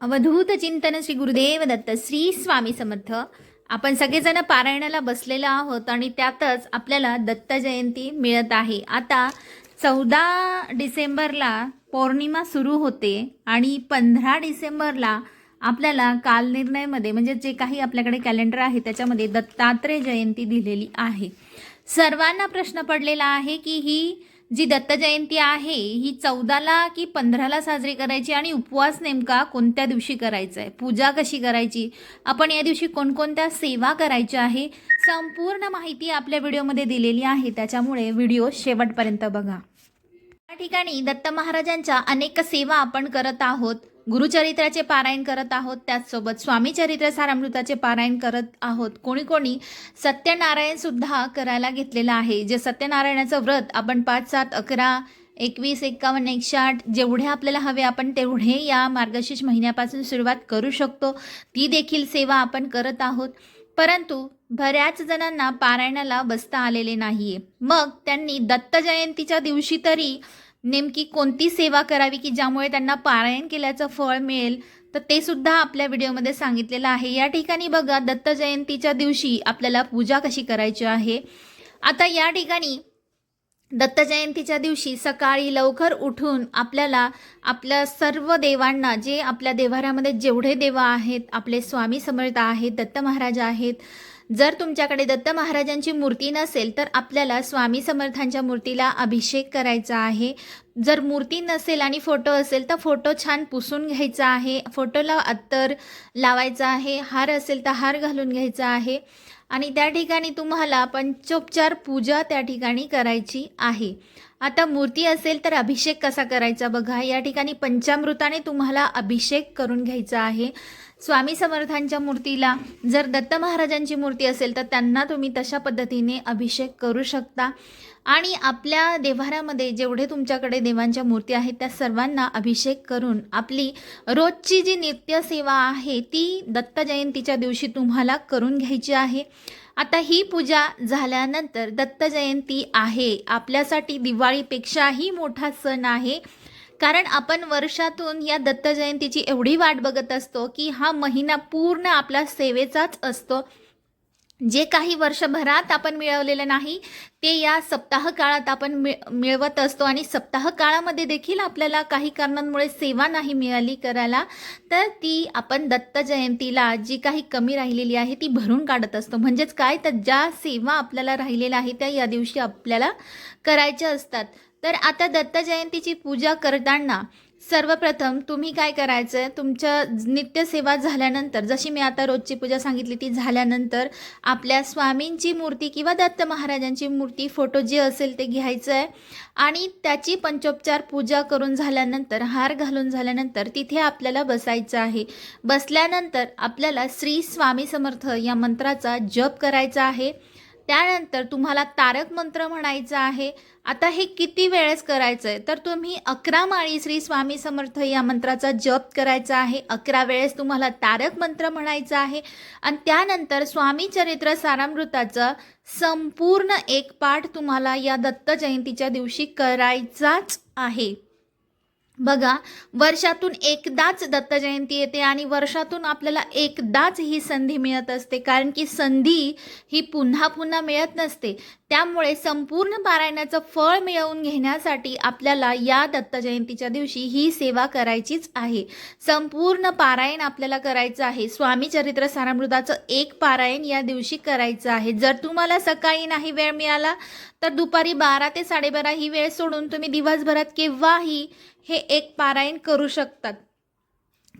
अवधूत चिंतन श्री गुरुदेव दत्त श्री स्वामी समर्थ. आपण सगळेजण पारायणाला बसलेलो आहोत आणि त्यातच आपल्याला दत्त जयंती मिळत आहे. आता चौदा डिसेंबरला पौर्णिमा सुरू होते आणि पंधरा डिसेंबरला आपल्याला कालनिर्णयमध्ये म्हणजे जे काही आपल्याकडे कॅलेंडर आहे त्याच्यामध्ये दत्तात्रय जयंती दिलेली आहे. सर्वांना प्रश्न पडलेला आहे की ही जी दत्त जयंती आहे ही चौदाला की पंधराला साजरी करायची आणि उपवास नेमका कोणत्या दिवशी करायचा आहे पूजा कशी करायची? आपण या दिवशी कोणकोणत्या सेवा करायच्या आहे? संपूर्ण माहिती आपल्या व्हिडिओमध्ये दिलेली आहे त्याच्यामुळे व्हिडिओ शेवटपर्यंत बघा. या ठिकाणी दत्त महाराजांच्या अनेक सेवा आपण करत आहोत. गुरुचरित्राचे पारायण करत आहोत. त्याचसोबत स्वामी चरित्र सारामृताचे पारायण करत आहोत. कोणी कोणी सत्यनारायण सुद्धा करायला घेतलेलं आहे. जे सत्यनारायणाचं व्रत आपण पाच सात अकरा एकवीस एक्कावन्न एकशे आठ जेवढे आपल्याला हवे आपण तेवढे या मार्गशीर्ष महिन्यापासून सुरुवात करू शकतो. ती देखील सेवा आपण करत आहोत. परंतु बऱ्याच जणांना पारायणाला बसता आलेले नाहीये. मग त्यांनी दत्त जयंतीच्या दिवशी तरी नेमकी कोणती सेवा करावी की ज्यामुळे त्यांना पारायण केल्याचं फळ मिळेल? तर ते सुद्धा आपल्या व्हिडिओमध्ये सांगितलेलं आहे. या ठिकाणी बघा दत्त जयंतीच्या दिवशी आपल्याला पूजा कशी करायची आहे? आता या ठिकाणी दत्त जयंतीच्या दिवशी सकाळी लवकर उठून आपल्याला आपल्या सर्व देवांना जे आपल्या देवाऱ्यामध्ये जेवढे देवा आहेत आपले स्वामी समर्थ आहेत दत्त महाराज आहेत जर तुमच्याकडे दत्त महाराजांची मूर्ती नसेल तर आपल्याला स्वामी समर्थांच्या मूर्तीला अभिषेक करायचा आहे. जर मूर्ती नसेल आणि फोटो असेल तर फोटो छान पुसून घ्यायचा आहे. फोटोला अत्तर लावायचा आहे. हार असेल तर हार घालून घ्यायचा आहे. आणि त्या ठिकाणी तुम्हाला पंचोपचार पूजा त्या ठिकाणी करायची आहे. आता मूर्ती असेल तर अभिषेक कसा करायचा बघा. या ठिकाणी पंचामृताने तुम्हाला अभिषेक करून घ्यायचा आहे. स्वामी समर्थांच्या मूर्तीला जर दत्त महाराजांची मूर्ती असेल तर त्यांना तुम्ही तशा पद्धतीने अभिषेक करू शकता. आणि आपल्या देव्हाऱ्यामध्ये जेवढे तुमच्याकडे देवांच्या मूर्ती आहेत त्या सर्वांना अभिषेक करून आपली रोजची जी नित्यसेवा आहे ती दत्त जयंतीच्या दिवशी तुम्हाला करून घ्यायची आहे. आता ही पूजा झाल्यानंतर दत्त जयंती आहे. आपल्यासाठी दिवाळीपेक्षाही मोठा सण आहे. कारण आपण वर्षातून या दत्त जयंतीची एवढी वाट बघत असतो की हा महिना पूर्ण आपला सेवेचाच असतो. जे काही वर्षभरात आपण मिळवलेलं नाही ते या सप्ताह काळात आपण मिळ मिळवत असतो आणि सप्ताह काळामध्ये देखील आपल्याला काही कारणांमुळे सेवा नाही मिळाली करायला तर ती आपण दत्त जयंतीला जी काही कमी राहिलेली आहे ती भरून काढत असतो. म्हणजेच काय? तर ज्या सेवा आपल्याला राहिलेल्या आहे त्या या दिवशी आपल्याला करायच्या असतात. तर आता दत्त जयंतीची पूजा करताना सर्वप्रथम तुम्ही काय करायचं? आहे तुमच्या नित्यसेवा झाल्यानंतर जशी मी आता रोजची पूजा सांगितली ती झाल्यानंतर आपल्या स्वामींची मूर्ती किंवा दत्त महाराजांची मूर्ती फोटो जे असेल ते घ्यायचं आहे आणि त्याची पंचोपचार पूजा करून झाल्यानंतर हार घालून झाल्यानंतर तिथे आपल्याला बसायचं आहे. बसल्यानंतर आपल्याला श्री स्वामी समर्थ या मंत्राचा जप करायचा आहे. त्यानंतर तुम्हाला तारक मंत्र म्हणायचा आहे. आता हे किती वेळेस करायचं आहे तर तुम्ही अकरा माळी श्री स्वामी समर्थ या मंत्राचा जप करायचा आहे. अकरा वेळेस तुम्हाला तारक मंत्र म्हणायचा आहे. आणि त्यानंतर स्वामी चरित्र सारामृताचा संपूर्ण एक पाठ तुम्हाला या दत्त जयंतीच्या दिवशी करायचाच आहे. बघा वर्षातून एकदाच दत्त जयंती येते आणि वर्षातून आपल्याला एकदाच ही संधी मिळत असते. कारण की संधी ही पुन्हा पुन्हा मिळत नसते. त्यामुळे संपूर्ण पारायणाचं फळ मिळवून घेण्यासाठी आपल्याला या दत्त जयंतीच्या दिवशी ही सेवा करायचीच आहे. संपूर्ण पारायण आपल्याला करायचं आहे. स्वामी चरित्र सारामृताचं एक पारायण या दिवशी करायचं आहे. जर तुम्हाला सकाळी नाही वेळ मिळाला तर दुपारी बारा ते साडेबारा ही वेळ सोडून तुम्ही दिवसभरात केव्हाही हे एक पारायण करू शकतात.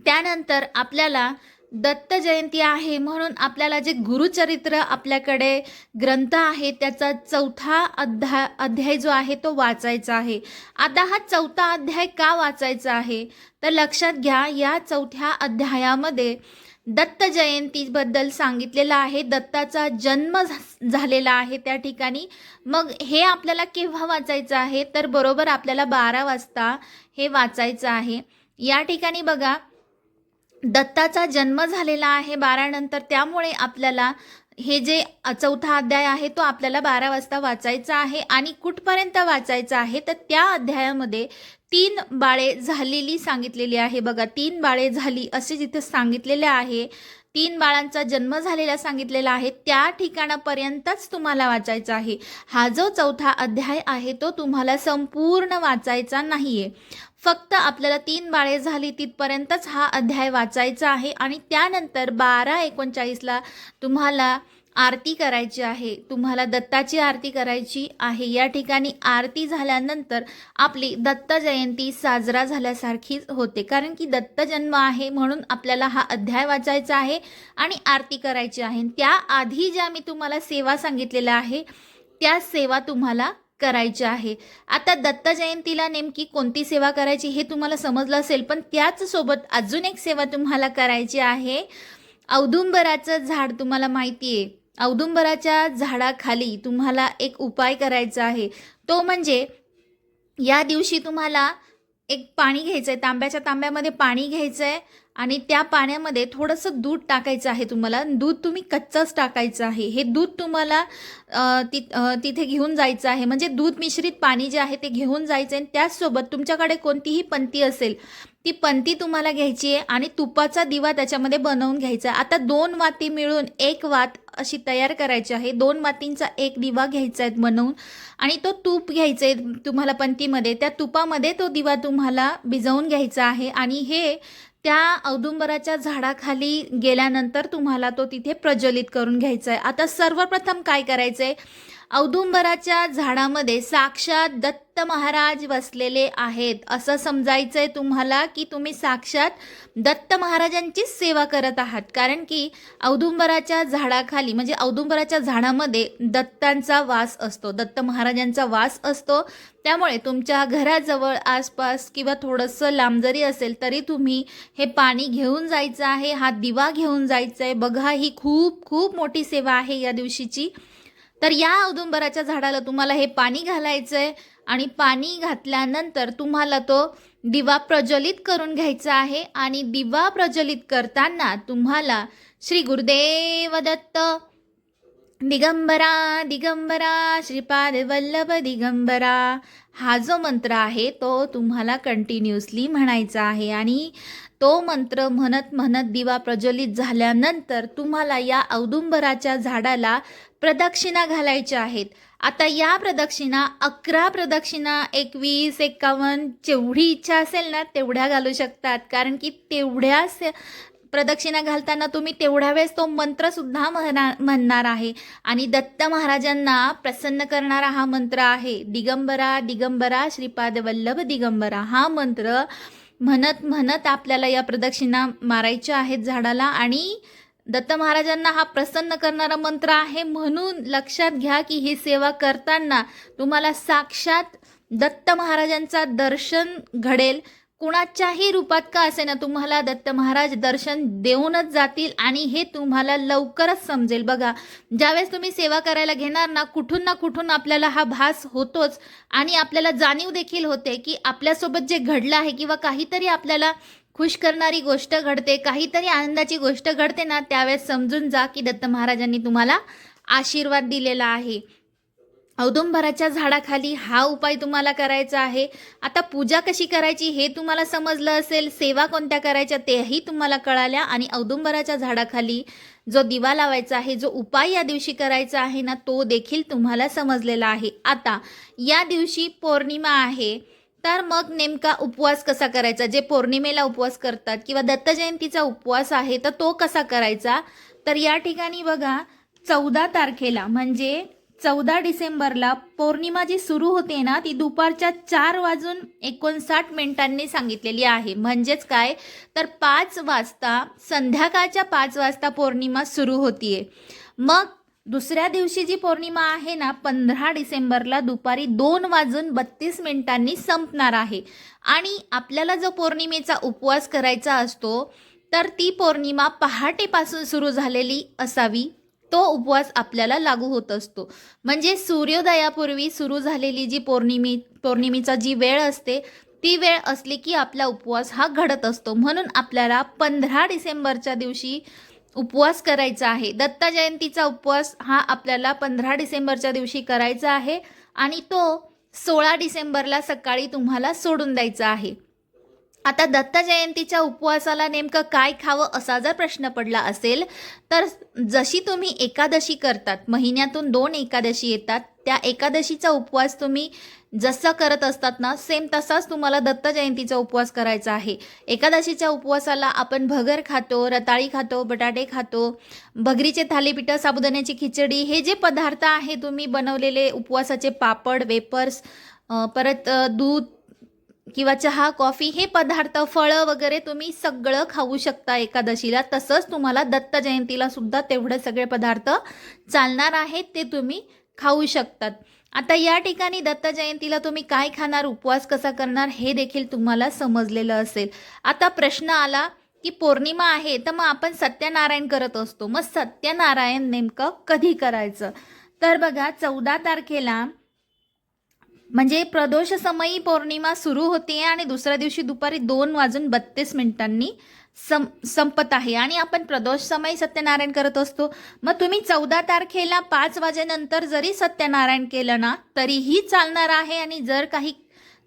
त्यानंतर आपल्याला दत्त जयंती आहे म्हणून आपल्याला जे गुरुचरित्र आपल्याकडे ग्रंथ आहे त्याचा चौथा अध्या अध्याय जो आहे तो वाचायचा आहे. आता हा चौथा अध्याय का वाचायचा आहे? तर लक्षात घ्या या चौथ्या अध्यायामध्ये दत्त जयंतीबद्दल सांगितलेलं आहे. दत्ताचा जन्म झा- झालेला आहे त्या ठिकाणी. मग हे आपल्याला केव्हा वाचायचं आहे? तर बरोबर आपल्याला बारा वाजता हे वाचायचं आहे. या ठिकाणी बघा दत्ताचा जन्म झालेला आहे बारानंतर त्यामुळे आपल्याला हे जे चौथा अध्याय आहे तो आपल्याला बारा वाजता वाचायचा आहे आणि कुठपर्यंत वाचायचा आहे तर त्या अध्यायामध्ये तीन बाळे झालेली सांगितलेली आहे. बघा तीन बाळे झाली असे जिथे सांगितलेले आहे तीन बाळांचा जन्म झालेला सांगितलेला आहे त्या ठिकाणापर्यंतच तुम्हाला वाचायचा आहे. हा जो चौथा अध्याय आहे तो तुम्हाला संपूर्ण वाचायचा नाहीये. फक्त आपल्याला तीन बाळे झाली तिथपर्यंतच हा अध्याय वाचायचा आहे आणि त्यानंतर बारा एकोणचाळीसला तुम्हाला आरती करायची आहे. तुम्हाला दत्ताची आरती करायची आहे. या ठिकाणी आरती झाल्यानंतर आपली दत्त जयंती साजरा झाल्यासारखीच होते. कारण की दत्त जन्म आहे म्हणून आपल्याला हा अध्याय वाचायचा आहे आणि आरती करायची आहे. त्याआधी ज्या मी तुम्हाला सेवा सांगितलेल्या आहे त्या सेवा तुम्हाला करायची आहे. आता दत्त जयंतीला नेमकी कोणती सेवा करायची हे तुम्हाला समजलं असेल पण त्याच सोबत अजून एक सेवा तुम्हाला करायची आहे. औदुंबराचं झाड तुम्हाला माहिती आहे औदुंबराच्या झाडाखाली तुम्हाला एक उपाय करायचा आहे. तो म्हणजे या दिवशी तुम्हाला एक पाणी घ्यायचं आहे तांब्याच्या तांब्यामध्ये पाणी घ्यायचं आहे आणि त्या पाण्यामध्ये थोडंसं दूध टाकायचं आहे तुम्हाला. दूध तुम्ही कच्चंच टाकायचं आहे. हे दूध तुम्हाला ति तिथे घेऊन जायचं आहे. म्हणजे दूध मिश्रित पाणी जे आहे ते घेऊन जायचं आहे. आणि त्याचसोबत तुमच्याकडे कोणतीही पंती असेल ती पंती तुम्हाला घ्यायची आहे आणि तुपाचा दिवा त्याच्यामध्ये बनवून घ्यायचा आहे. आता दोन वाती मिळून एक वात अशी तयार करायची आहे. दोन वातींचा एक दिवा घ्यायचा आहे बनवून आणि तो तूप घ्यायचा आहे तुम्हाला पंतीमध्ये. त्या तुपामध्ये तो दिवा तुम्हाला भिजवून घ्यायचा आहे आणि हे त्या औदुंबराच्या झाडाखाली गेल्यानंतर तुम्हाला तो तिथे प्रज्वलित करून घ्यायचा आहे आता सर्वप्रथम काय करायचं आहे औदुंबराच्या झाडामध्ये साक्षात दत्त महाराज बसलेले आहेत. असं समजायचं आहे तुम्हाला की तुम्ही साक्षात दत्त महाराजांचीच सेवा करत आहात? कारण की औदुंबराच्या झाडाखाली म्हणजे औदुंबराच्या झाडामध्ये दत्तांचा वास असतो. दत्त महाराजांचा वास असतो. त्यामुळे तुमच्या घराजवळ आसपास किंवा थोडंसं लांब जरी असेल तरी तुम्ही हे पाणी घेऊन जायचं आहे हा दिवा घेऊन जायचं आहे बघा ही खूप खूप मोठी सेवा आहे या दिवशीची. तर या औदुंबराच्या झाडाला तुम्हाला हे पाणी घालायचं आहे आणि पाणी घातल्यानंतर तुम्हाला तो दिवा प्रज्वलित करून घ्यायचा आहे आणि दिवा प्रज्वलित करताना तुम्हाला श्री गुरुदेव दत्त दिगंबरा दिगंबरा श्रीपाद वल्लभ दिगंबरा हा जो मंत्र आहे तो तुम्हाला कंटिन्युअसली म्हणायचा आहे. आणि तो मंत्र म्हणत म्हणत दिवा प्रज्वलित झाल्यानंतर तुम्हाला या औदुंबराच्या झाडाला प्रदक्षिणा घालायच्या आहेत. आता या प्रदक्षिणा अकरा प्रदक्षिणा एकवीस एकावन्न जेवढी इच्छा असेल ना तेवढ्या घालू शकतात. कारण की तेवढ्या प्रदक्षिणा घालताना तुम्ही तेवढ्या वेळेस तो मंत्रसुद्धा म्हणा म्हणणार आहे. आणि दत्त महाराजांना प्रसन्न करणारा हा मंत्र आहे. दिगंबरा दिगंबरा श्रीपाद वल्लभ दिगंबरा. हा मंत्र म्हणत म्हणत आपल्याला या प्रदक्षिणा मारायच्या आहेत झाडाला आणि दत्त महाराजांना हा प्रसन्न करणारा मंत्र आहे म्हणून लक्षात घ्या की ही सेवा करताना तुम्हाला साक्षात दत्त महाराजांचा दर्शन घडेल. कुणाच्याही रूपात का असे ना तुम्हाला दत्त महाराज दर्शन देऊनच जातील आणि हे तुम्हाला लवकरच समजेल. बघा ज्यावेळेस तुम्ही सेवा करायला घेणार ना कुठून ना कुठून आपल्याला हा भास होतोच. आणि आपल्याला जाणीव देखील होते की आपल्यासोबत जे घडलं आहे किंवा काहीतरी आपल्याला खुश करणारी गोष्ट घडते काहीतरी आनंदाची गोष्ट घडते ना त्यावेळेस समजून जा की दत्त महाराजांनी तुम्हाला आशीर्वाद दिलेला आहे. औदुंबराच्या झाडाखाली हा उपाय तुम्हाला करायचा आहे. आता पूजा कशी करायची हे तुम्हाला समजलं असेल सेवा कोणत्या करायच्या तेही तुम्हाला कळाल्या आणि औदुंबराच्या झाडाखाली जो दिवा लावायचा आहे जो उपाय या दिवशी करायचा आहे ना तो देखील तुम्हाला समजलेला आहे. आता या दिवशी पौर्णिमा आहे तर मग नेमका उपवास कसा करायचा? जे पौर्णिमेला उपवास करतात किंवा दत्त जयंतीचा उपवास आहे तर तो कसा करायचा? तर या ठिकाणी बघा चौदा तारखेला म्हणजे चौदा डिसेंबरला पौर्णिमा जी सुरू होते ना ती दुपारच्या चार वाजून एकोणसाठ मिनिटांनी सांगितलेली आहे. म्हणजेच काय? तर पाच वाजता संध्याकाळच्या पाच वाजता पौर्णिमा सुरू होतीये. मग दुसऱ्या दिवशी जी पौर्णिमा आहे ना पंधरा डिसेंबरला दुपारी दोन वाजून बत्तीस मिनिटांनी संपणार आहे. आणि आपल्याला जो पौर्णिमेचा उपवास करायचा असतो तर ती पौर्णिमा पहाटेपासून सुरू झालेली असावी. तो उपवास आपल्याला लागू होत असतो. म्हणजे सूर्योदयापूर्वी सुरू झालेली जी पौर्णिमे पौर्णिमेचा जी वेळ असते ती वेळ असली की आपला उपवास हा घडत असतो. म्हणून आपल्याला पंधरा डिसेंबरच्या दिवशी उपवास करायचा आहे. दत्त जयंतीचा उपवास हा आपल्याला पंधरा डिसेंबरच्या दिवशी करायचा आहे आणि तो सोळा डिसेंबरला सकाळी तुम्हाला सोडून द्यायचा आहे. आता दत्त जयंतीच्या उपवासाला नेमकं काय खावं असा जर प्रश्न पडला असेल तर जशी तुम्ही एकादशी करतात महिन्यातून दोन एकादशी येतात त्या एकादशीचा उपवास तुम्ही जसं करत असतात ना सेम तसाच तुम्हाला दत्त जयंतीचा उपवास करायचा आहे. एकादशीच्या उपवासाला आपण भगर खातो रताळी खातो बटाटे खातो भगरीचे थालीपीठं साबुदाण्याची खिचडी हे जे पदार्थ आहे तुम्ही बनवलेले उपवासाचे पापड वेपर्स परत दूध किंवा चहा कॉफी हे पदार्थ फळं वगैरे तुम्ही सगळं खाऊ शकता एकादशीला. तसंच तुम्हाला दत्त जयंतीला सुद्धा तेवढे सगळे पदार्थ चालणार आहेत ते तुम्ही खाऊ शकतात. आता या ठिकाणी दत्त जयंतीला तुम्ही काय खाणार उपवास कसा करणार हे देखील तुम्हाला समजलेलं असेल. आता प्रश्न आला की पौर्णिमा आहे तर मग आपण सत्यनारायण करत असतो. मग सत्यनारायण नेमकं कधी करायचं? तर बघा चौदा तारखेला म्हणजे प्रदोष समयी पौर्णिमा सुरू होते आणि दुसऱ्या दिवशी दुपारी दोन वाजून बत्तीस मिनिटांनी सं संपत आहे. आणि आपण प्रदोष समय सत्यनारायण करत असतो. मग तुम्ही चौदा तारखेला पाच वाजेनंतर जरी सत्यनारायण केलं ना तरीही चालणार आहे आणि जर काही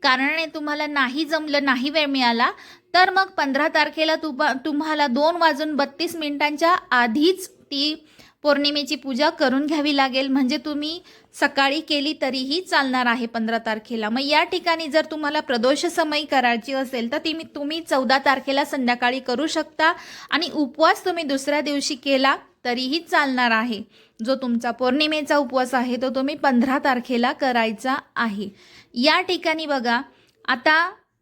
कारणाने तुम्हाला नाही जमलं नाही वेळ मिळाला तर मग पंधरा तारखेला तुपा तुम्हाला दोन वाजून बत्तीस मिनिटांच्या आधीच ती पौर्णिमेची पूजा करून घ्यावी लागेल. म्हणजे तुम्ही सकाळी केली तरीही चालणार आहे पंधरा तारखेला. मग या ठिकाणी जर तुम्हाला प्रदोष समयी करायची असेल तर ती तुम्ही चौदा तारखेला संध्याकाळी करू शकता. आणि उपवास तुम्ही दुसऱ्या दिवशी केला तरीही चालणार आहे. जो तुमचा पौर्णिमेचा उपवास आहे तो तुम्ही पंधरा तारखेला करायचा आहे. या ठिकाणी बघा आता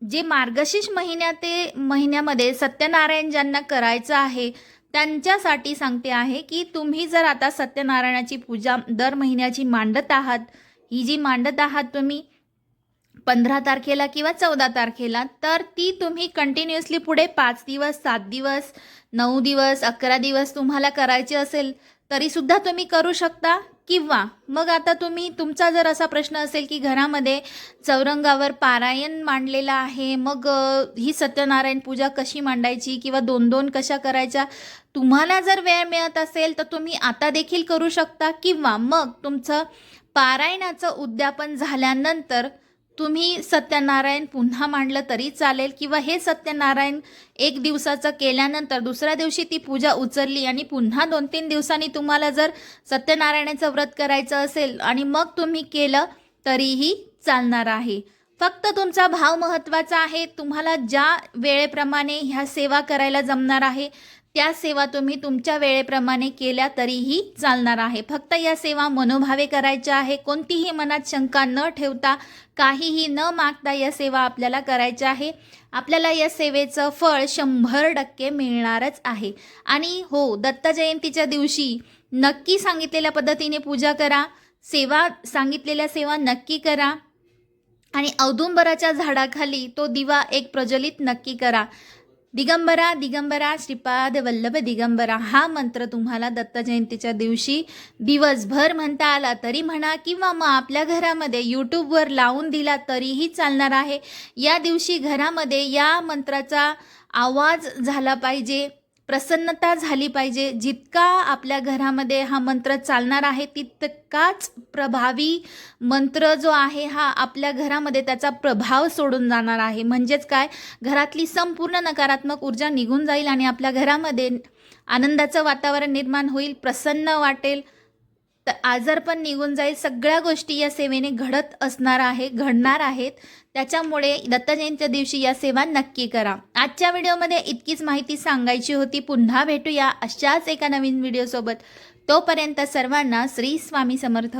जे मार्गशीर्ष महिन्यात ते महिन्यामध्ये सत्यनारायण ज्यांना करायचं आहे त्यांच्यासाठी सांगते आहे की तुम्ही जर आता सत्यनारायणाची पूजा दर महिन्याची मांडत आहात ही जी मांडत आहात तुम्ही पंधरा तारखेला किंवा चौदा तारखेला तर ती तुम्ही कंटिन्युअसली पुढे पाच दिवस सात दिवस नऊ दिवस अकरा दिवस तुम्हाला करायची असेल तरीसुद्धा तुम्ही करू शकता. किंवा मग आता तुम्ही तुमचा जर असा प्रश्न असेल की घरामध्ये चौरंगावर पारायण मांडलेलं आहे मग ही सत्यनारायण पूजा कशी मांडायची किंवा दोन दोन कशा करायच्या तुम्हाला जर वेळ मिळत असेल तर तुम्ही आता देखील करू शकता किंवा मग तुमचं पारायणाचं उद्यापन झाल्यानंतर तुम्ही सत्यनारायण पुन्हा मांडलं तरी चालेल किंवा हे सत्यनारायण एक दिवसाचं केल्यानंतर दुसऱ्या दिवशी ती पूजा उचलली आणि पुन्हा दोन तीन दिवसांनी तुम्हाला जर सत्यनारायणाचं व्रत करायचं असेल आणि मग तुम्ही केलं तरीही चालणार आहे. फक्त तुमचा भाव महत्त्वाचा आहे. तुम्हाला ज्या वेळेप्रमाणे ह्या सेवा करायला जमणार आहे त्या सेवा तुम्ही तुमच्या वेळेप्रमाणे केल्या तरीही चालणार आहे. फक्त या सेवा मनोभावे करायच्या आहे. कोणतीही मनात शंका न ठेवता काहीही न मागता या सेवा आपल्याला करायच्या आहे. आपल्याला या सेवेचं फळ शंभर टक्के मिळणारच आहे. आणि हो दत्त जयंतीच्या दिवशी नक्की सांगितलेल्या पद्धतीने पूजा करा. सेवा सांगितलेल्या सेवा नक्की करा. आणि औदुंबराच्या झाडाखाली तो दिवा एक प्रज्वलित नक्की करा. दिगंबरा दिगंबरा श्रीपाद वल्लभ दिगंबरा. हा मंत्र तुम्हाला दत्त जयंतीच्या दिवशी दिवसभर म्हणता आला तरी म्हणा किंवा मग आपल्या घरामध्ये यूट्यूबवर लावून दिला तरीही चालणार आहे. या दिवशी घरामध्ये या मंत्राचा आवाज झाला पाहिजे. प्रसन्नता झाली पाहिजे. जितका आपल्या घरामध्ये हा मंत्र चालणार आहे तितकाच प्रभावी मंत्र जो आहे हा आपल्या घरामध्ये त्याचा प्रभाव सोडून जाणार आहे. म्हणजेच काय? घरातली संपूर्ण नकारात्मक ऊर्जा निघून जाईल आणि आपल्या घरामध्ये आनंदाचं वातावरण निर्माण होईल प्रसन्न वाटेल. तर आजार पण निघून जाईल. सगळ्या गोष्टी या सेवेने घडत असणार आहे घडणार आहेत. त्याच्यामुळे दत्त जयंतीच्या दिवशी या सेवा नक्की करा. आजच्या व्हिडिओमध्ये इतकीच माहिती सांगायची होती. पुन्हा भेटूया अशाच एका नवीन व्हिडिओसोबत. तोपर्यंत सर्वांना श्री स्वामी समर्थ.